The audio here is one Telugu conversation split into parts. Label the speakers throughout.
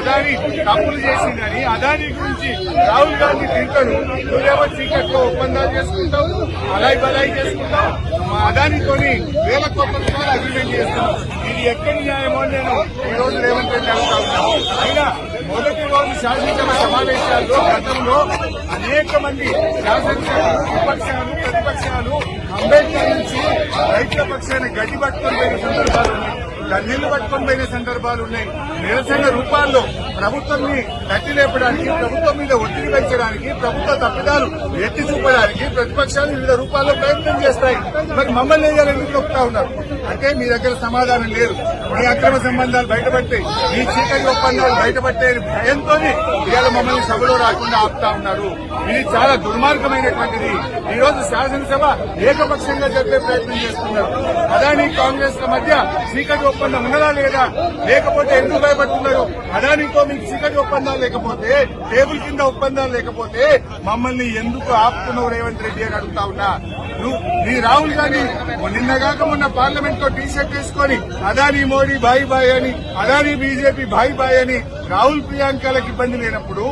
Speaker 1: అదాని తప్పులు చేసిందని అదాని గురించి రాహుల్ గాంధీ తింటాడు నువ్వేమో చీకట్లో ఒప్పందాలు చేసుకుంటావు? అలాయి బలాయి చేసుకుంటావు? మా అదానితోని వేల కోట్ల రూపాయలు అగ్రిమెంట్ చేస్తావు. ఇది ఎక్కడి న్యాయమో నేను ఈ రోజు రేవంత్ రెడ్డి అడుగుతా ఉన్నాను. అయినా మొదటి రోజు శాసనసభ సమావేశాల్లో గతంలో అనేక మంది శాసనసభ విపక్షాలు ప్రతిపక్షాలు అంబేద్కర్ నుంచి రైతుల పక్షాన్ని గడ్డి పట్టుకొని పోయిన సందర్భాలు ఉన్నాయి. కన్నీళ్ళు పట్టుకొని పోయిన సందర్భాలు ఉన్నాయి. నిరసన రూపాల్లో ప్రభుత్వాన్ని తట్టి లేపడానికి ప్రభుత్వం మీద ఒత్తిడి పెంచడానికి ప్రభుత్వ తప్పిదాలు ఎత్తి చూపడానికి ప్రతిపక్షాలు వివిధ రూపాల్లో ప్రయత్నం చేస్తాయి. మరి మమ్మల్ని ఏం చెప్తా ఉన్నారు? అంటే మీ దగ్గర సమాధానం లేదు. మీ అక్రమ సంబంధాలు బయటపడతాయి. మీ చీకటి ఒప్పందాలు బయటపట్టే భయంతో ఇవాళ మమ్మల్ని సభలో రాకుండా ఆపుతా ఉన్నారు. ఇది చాలా దుర్మార్గమైనటువంటిది. ఈ రోజు శాసనసభ ఏకపక్షంగా జరిపే ప్రయత్నం చేస్తున్నారు. అదాని కాంగ్రెస్ మధ్య చీకటి ఒప్పందం ఉన్నదా లేదా? లేకపోతే ఎందుకు భయపడుతున్నారు? అదానితో మీకు చీకటి ఒప్పందాలు లేకపోతే టేబుల్ కింద ఒప్పందాలు లేకపోతే మమ్మల్ని ఎందుకు ఆపుతున్నావు రేవంత్ రెడ్డి అని అడుగుతా ఉన్నా? నువ్వు నీ రాహుల్ గాంధీ నిన్నగాక మొన్న పార్లమెంట్లో టీ షర్ట్ వేసుకొని అదాని మోడీ బాయ్ బాయ్ అని అదాని బీజేపీ బాయ్ బాయ్ అని రాహుల్ ప్రియాంకలకు ఇబ్బంది లేనప్పుడు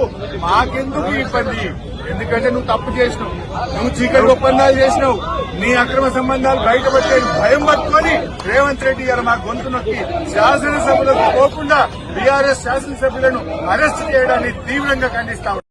Speaker 1: మాకెందుకు ఇబ్బంది? ఎందుకంటే నువ్వు తప్పు చేసినావు. నువ్వు చీకటి ఒప్పందాలు చేసినావు. నీ అక్రమ సంబంధాలు బయటపడితే భయం పట్టుకొని రేవంత్ రెడ్డి గారు మా గొంతు నొక్కి శాసనసభలకు పోకుండా బీఆర్ఎస్ శాసనసభ్యులను అరెస్ట్ చేయడాన్ని తీవ్రంగా ఖండిస్తా